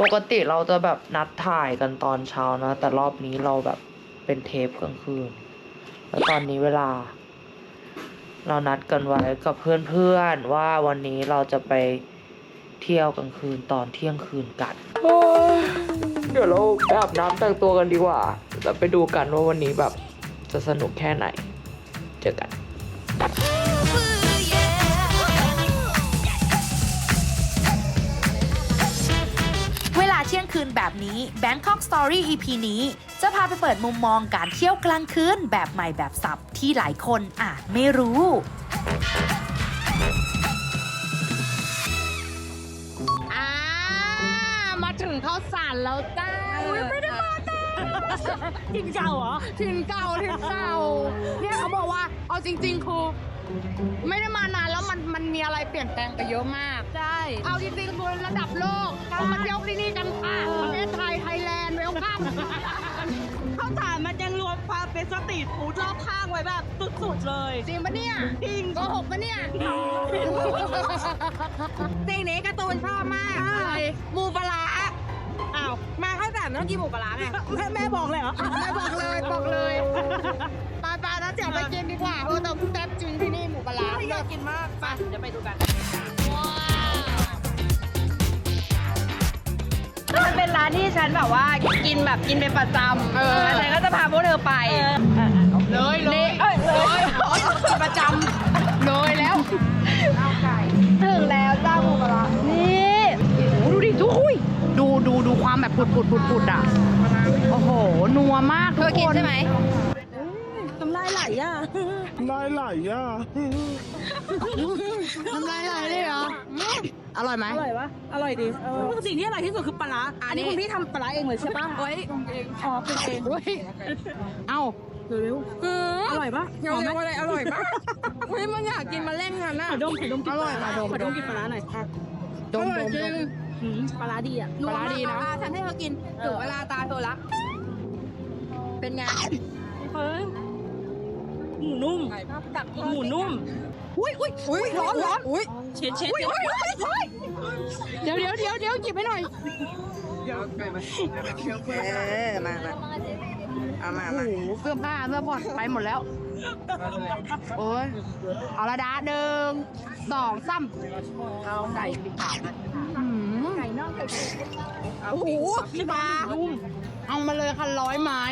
ปกติเราจะแบบนัดถ่ายกันตอนเช้านะ แต่รอบนี้เราแบบเป็นเทปกลางคืน แล้วตอนนี้เวลา เรานัดกันไว้กับเพื่อนๆว่าวันนี้เราจะไปเที่ยวกลางคืนตอนเที่ยงคืนกันเดี๋ยวเราไปอาบน้ำแต่งตัวกันดีกว่าแล้วไปดูกันว่าวันนี้แบบจะสนุกแค่ไหน เจอกัน แบบนี้ Bangkok Story EP นี้ จะพาไปเปิดมุมมองการเที่ยวกลางคืนแบบใหม่แบบสับที่หลายคนอาจไม่รู้อ่ามาถึงข้าวสารแล้วจ้าไม่ได้มาจ้าทินเก่าเหรอทินเก่าทินเก่าเนี่ยเขาบอกว่า เอาจริง ๆคือไม่ได้มานานแล้ว มันมันมีอะไรเปลี่ยนแปลงไปเยอะมาก ใช่ เอาจริงๆคือระดับโลกเอามาเที่ยวที่นี่กันค่ะประเทศไทยไทยแลนด์เวลคัมข้าวสารมันยังรวมความเป็นสตรีทฟู้ดรอบข้างไว้แบบสุดๆเลยจริงปะเนี่ยจริงโกหกปะเนี่ยสิ่งนี้การ์ตูนชอบมากอะไรหมูปลาร้าอ้าวมาข้าวสารไม่ต้องกินหมูปลาร้าไงแม่แม่บอกเลยเหรอไม่บอกเลยบอกเลยปลาปลาแล้วเดี๋ยวไปกินดีกว่าเออแต่แซ่บจริงที่นี่ หมูปลาร้าอยากกินมากไปเดี๋ยวไปดูกันมันเป็นร้านที่ฉันแบบว่ากินแบบกินเป็นประจำแล้วฉันก็จะพาพวกเธอไปเลยเลยเอ้ยเลยกินประจำเลยแล้วถึงแล้วเจ้าหมูปลาร้านี่ดูดิทุกคุยดูดูดูความแบบปุดปุดปุดปุดอะโอ้โหนัวมากเธอกินใช่ไหม น้ำลายไหลอะน้ำลายไหลเลยเหรออร่อยไหมอร่อยปะอร่อยดีเออสิ่งที่อร่อยที่สุดคือปลาร้าอันนี้คุณพี่ทำปลาร้าเองเลยใช่ปะโอ้ยอ๋อเป็นเองด้วยเอ้าเร็วๆอร่อยปะเดี๋ยวอะไรอร่อยปะเฮ้ยมันอยากกินมาเล่นกันน่ะขอดมขอดมกินปลาร้าขอดมกินปลาร้าหน่อยอะดมดมดมหืมปลาร้าดีอะปลาร้าดีนะฉันให้เธอกินถึงเวลาตาเธอละเป็นไงเฮ้ย หมูนุ่มหมูนุ่มอุ้ยอุ้ยอุ้ยร้อนร้อนอุ้ยเช็ดเช็ดอุ้ยอุ้ยอุ้ยเดี๋ยวเดี๋ยวเดี๋ยวเดี๋ยวหยิบให้หน่อยเออมามาเอามาโอ้มาโหเสื้อผ้าเสื้อผ่อนไปหมดแล้วโอ้ยเอาละดาหนึ่งสองสามเอาไก่ปิดปากไก่น่องไก่โอ้โหพี่ปลาเอามาเลยค่ะร้อยไม้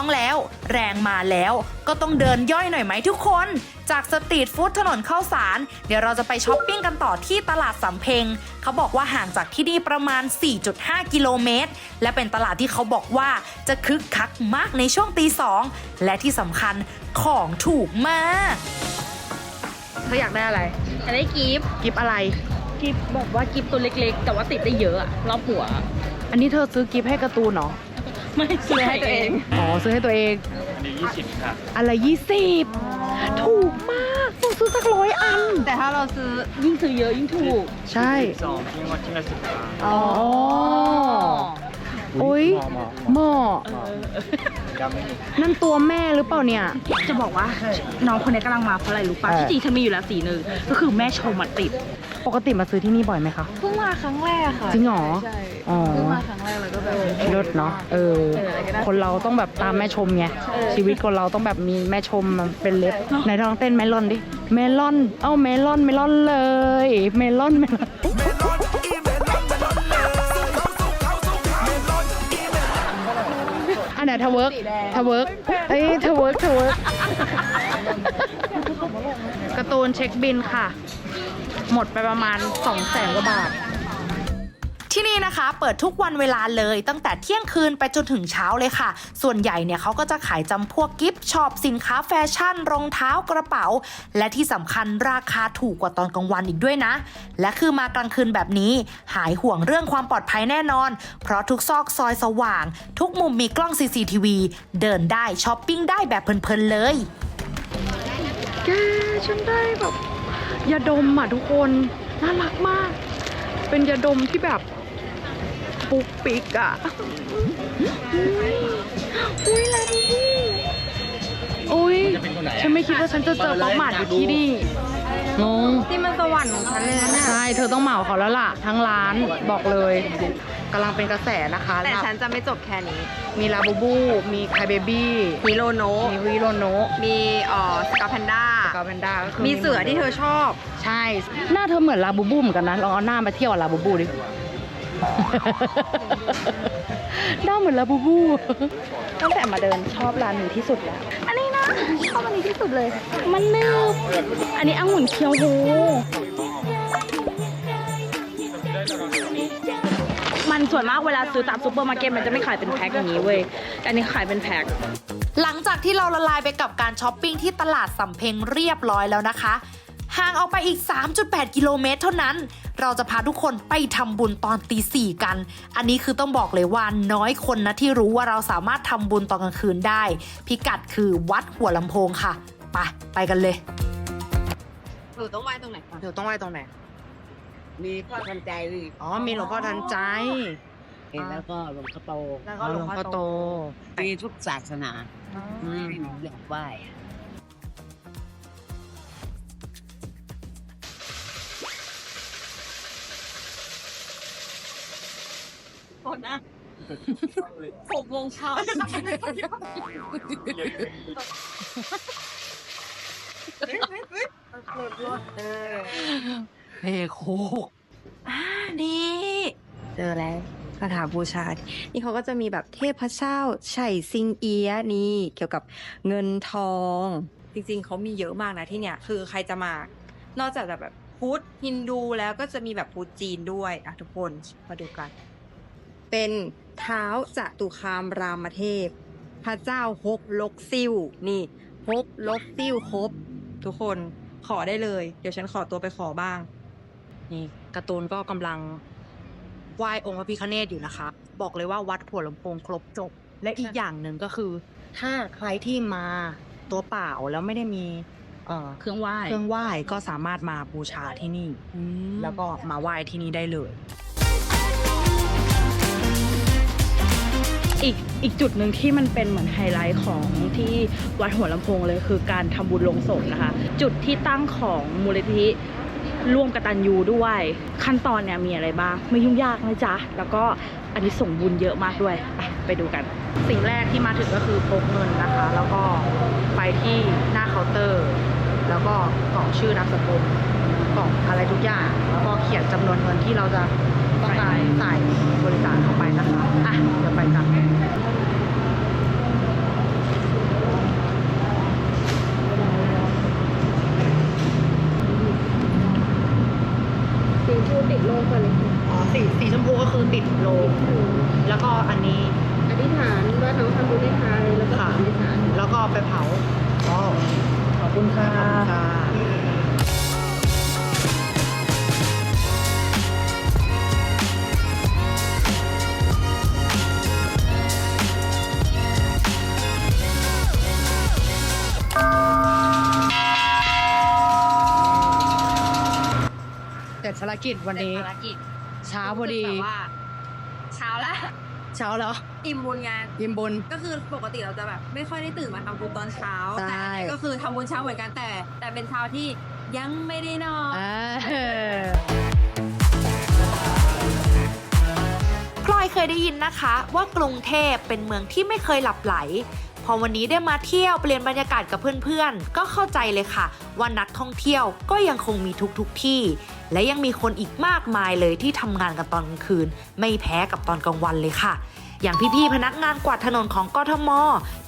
ออิ่มท้องแล้ว แรงมาแล้ว ก็ต้องเดินย่อยหน่อยไหมทุกคน จากสตรีทฟู้ดถนนข้าวสาร เดี๋ยวเราจะไปช้อปปิ้งกันต่อที่ตลาดสำเพ็งเขาบอกว่าห่างจากที่นี่ประมาณ 4.5 กิโลเมตร และเป็นตลาดที่เขาบอกว่าจะคึกคักมากในช่วงตีสองและที่สำคัญของถูกมากเธออยากได้อะไรจะได้กิฟต์กิฟอะไร กิฟต์แบบว่ากิฟต์ตัวเล็กๆ แต่ว่าติดได้เยอะอะรอบหัว อันนี้เธอซื้อกิฟให้การ์ตูนเหรอ ไม่ซื้อให้ตัวเองอ๋อซื้อให้ตัวเอง อันนี้ยี่สิบครับอะไรยี่สิบถูกมากต้องซื้อสักร้อยอัน แต่ถ้าเราซื้อยิ่งซื้อเยอะยิ่งถูก ใช่ สองที่งวดที่ละสิบบาทอ๋อ โอ๊ยเหมาะหม้อเหมาะจำไม่ผิดนั่นตัวแม่หรือเปล่าเนี่ย จะบอกว่าน้องคนนี้กำลังมาเพราะอะไรรู้ปะเออที่จริงฉันมีอยู่แล้วสีหนึ่งก็คือแม่ชมมาติด ปกติมาซื้อที่นี่บ่อยไหมคะ เพิ่งมาครั้งแรกค่ะจริงเหรอใช่อ๋อ เพิ่งมาครั้งแรกแล้วก็แบบรถเนาะเออ คนเราต้องแบบตามแม่ชมไงชีวิตคนเราต้องแบบมีแม่ชมเป็นเล็บไหนลองเต้นเมลอนดิเมลอน เอ้าเมลอนเมลอนเลย เมลอนเมลอนอันไหนทเวิร์กทเวิร์กเอ้ยทเวิร์กทเวิร์กการ์ตูนเช็คบินค่ะ หมดไปประมาณ2 0 0แสนกว่าบาท ที่นี่นะคะ เปิดทุกวันเวลาเลยตั้งแต่เที่ยงคืนไปจนถึงเช้าเลยค่ะ ส่วนใหญ่เนี่ยเขาก็จะขายจำพวกกิฟต์ช็อปสินค้าแฟชั่น รองเท้ากระเป๋า และที่สำคัญราคาถูกกว่าตอนกลางวันอีกด้วยนะ และคือมากลางคืนแบบนี้ หายห่วงเรื่องความปลอดภัยแน่นอน เพราะทุกซอกซอยสว่าง ทุกมุมมีกล้อง CCTV เดินได้ช้อปปิ้งได้แบบเพลินๆเลยแกฉันได้แบบ ยาดมอะทุกคนน่ารักมาก เป็นยาดมที่แบบปุกปิกอะอุ้ยลาบูบูอุ้ยจะเป็นคนไหนฉันไม่คิดว่าฉันจะเจอป๊อปมาร์ทอยู่ที่นี่งงที่มันสวรรค์ของฉันเลยนะเนี่ยใช่เธอต้องเหมาเขาแล้วล่ะ ทั้งร้านบอกเลย กำลังเป็นกระแสนะคะแต่ฉันจะไม่จบแค่นี้ มีลาบูบู มีไคเบบี้มีโลโนมีวิโรโนะมีเอ่อสกาแพนด้ากาแพนด้าก็คือมีเสือที่เธอชอบ ใช่ หน้าเธอเหมือนลาบูบูเหมือนกันนะ ลองเอาหน้ามาเที่ยวกับลาบูบูดิ หน้าเหมือนลาบูบู ตั้งแต่มาเดินชอบร้านนี้ที่สุดแล้ว อันนี้นะ ชอบอันนี้ที่สุดเลย มันนึบอันนี้องุ่นเคียวโฮ มันส่วนมากเวลาซื้อตามซูเปอร์มาร์เก็ตมันจะไม่ขายเป็นแพ็คอย่างนี้เว้ยแต่อันนี้ขายเป็นแพ็ค หลังจากที่เราละลายไปกับการช้อปปิ้งที่ตลาดสำเพ็งเรียบร้อยแล้วนะคะ ห่างออกไปอีก 3.8 กิโลเมตรเท่านั้น เราจะพาทุกคนไปทำบุญตอนตีสี่กัน อันนี้คือต้องบอกเลยว่าน้อยคนนะที่รู้ว่าเราสามารถทำบุญตอนกลางคืนได้ พิกัดคือวัดหัวลำโพงค่ะ ไป ไปกันเลย หนูต้องไว้ตรงไหนก่อนเดี๋ยวต้องไหว้ตรงไหน มีพ่อทันใจอ๋อมีหลวงพ่อทันใจ แล้วก็หลวงพ่อโตแล้วอ๋ก็อหหลลววงงพ่พ่ออโตโต มีทุกศาสนาอืมอยากไหว้โทษนะหกโมงเช้าเฮ้โคกอ่านี่เจอแล้วคาถาบูชา นี่เขาก็จะมีแบบเทพเจ้าไฉซิงเอียนี่เกี่ยวกับเงินทอง จริงๆเขามีเยอะมากนะที่เนี่ย คือใครจะมานอกจากแบบพุทธฮินดูแล้วก็จะมีแบบพุทธจีนด้วยอะทุกคนมาดูกัน เป็นเท้าจตุคามรามเทพ พระเจ้าฮกลกซิวนี่ฮกลกซิวครบทุกคนขอได้เลย เดี๋ยวฉันขอตัวไปขอบ้าง นี่การ์ตูนก็กำลังไหว้องค์พระพิฆเนศอยู่นะคะ บอกเลยว่าวัดหัวลำโพงครบจบ และอีกอย่างหนึ่งก็คือ ถ้าใครที่มาตัวเปล่าแล้วไม่ได้มีเอ่อเครื่องไหว้เครื่องไหว้ก็สามารถมาบูชาที่นี่แล้วก็มาไหว้ที่นี่ได้เลย อีกอีกจุดหนึ่งที่มันเป็นเหมือนไฮไลท์ของที่วัดหัวลำโพงเลยคือการทำบุญลงศพนะคะ จุดที่ตั้งของมูลนิธิ ร่วมกตัญญูด้วย ขั้นตอนเนี่ยมีอะไรบ้างไม่ยุ่งยากนะจ๊ะ แล้วก็อันนี้ส่งบุญเยอะมากด้วย ไปไปดูกัน สิ่งแรกที่มาถึงก็คือพกเงินนะคะ แล้วก็ไปที่หน้าเคาน์เตอร์ แล้วก็กรอกชื่อนามสกุลกรอกอะไรทุกอย่าง แล้วก็เขียนจำนวนเงินที่เราจะต้องการใส่บริจาคเข้าไปนะคะอะเดี๋ยวไปกัน สีฟูติด โลกก่อนเลยอ๋อสีสีชมพูก็คือติดโลงแล้วก็อันนี้ อธิษฐานว่าน้องทำบุญได้ทานเลยแล้วก็ค่ะ อธิษฐาน แล้วก็ไปเผาอ๋อขอบคุณค่ะ ขอบคุณค่ะเสร็จภารกิจวันนี้ภารกิจเช้าพอดีแบบว่า เช้าละ เช้าแล้วอิ่มบุญไงยิมบุญ ก็คือปกติเราจะแบบ ไม่ค่อยได้ตื่นมาทำบุญตอนเช้าใช่ แต่อันนี้ก็คือทำบุญเช้าเหมือนกันแต่ แต่เป็นเช้าที่ยังไม่ได้นอนพลอยเคยได้ยินนะคะว่ากรุงเทพเป็นเมืองที่ไม่เคยหลับไหลพ อวันนี้ได้มาเที่ยวเปลี่ยนบรรยากาศกับเพื่อนๆ ก็เข้าใจเลยค่ะ ว่านักท่องเที่ยวก็ยังคงมีทุกๆทที่ และยังมีคนอีกมากมายเลยที่ทำงานกันตอนกลางคืน ไม่แพ้กับตอนกลางวันเลยค่ะ อย่างพี่ๆพนักงานกวาดถนนของกทม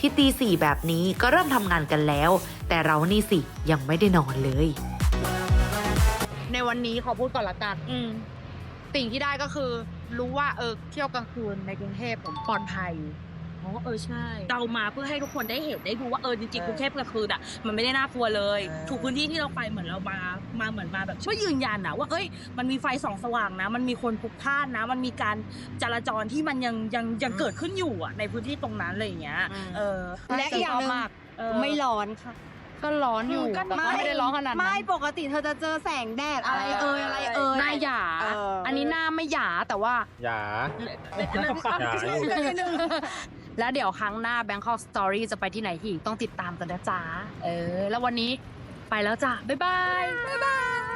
ที่ตีสี่แบบนี้ก็เริ่มทำงานกันแล้ว แต่เรานี่สิยังไม่ได้นอนเลย ในวันนี้ขอพูดก่อนละกันสิ่งที่ได้ก็คือ รู้ว่าเออเที่ยวกลางคืนในกรุงเทพผมปลอดภัย อ๋อเออใช่ เรามาเพื่อให้ทุกคนได้เห็นได้ดูว่าเออจริงๆกรุงเทพกลางคืนอะมันไม่ได้น่ากลัวเลยเออถูกพื้นที่ที่เราไปเหมือนเรามามาเหมือนมาแบบช่วยยืนยันนะว่าเอ้ยมันมีไฟส่องสว่างนะ มันมีคนพลุกพล่านนะ มันมีการจราจรที่มันยังยังยังเกิดขึ้นอยู่อะในพื้นที่ตรงนั้นอะไรอย่างเงี้ยเออและอีกอย่างหนึ่งมากเออไม่ร้อนค่ะก็ร้อนอยู่คือก็แต่ก็ไม่ได้ร้อนขนาดนั้นไม่ปกติเธอจะเจอแสงแดดอะไรเอ่ยอะไรเอ่ยหน้าหยาเอออัอันนี้หน้าไม่หยาแต่ว่าอย่าเรื่องความเชื่อนิดนึง แล้วเดี๋ยวครั้งหน้า Bangkok Story จะไปที่ไหนอีกต้องติดตามกันนะจ๊ะเออ แล้ววันนี้ไปแล้วจ้ะบ๊ายบายบ๊ายบาย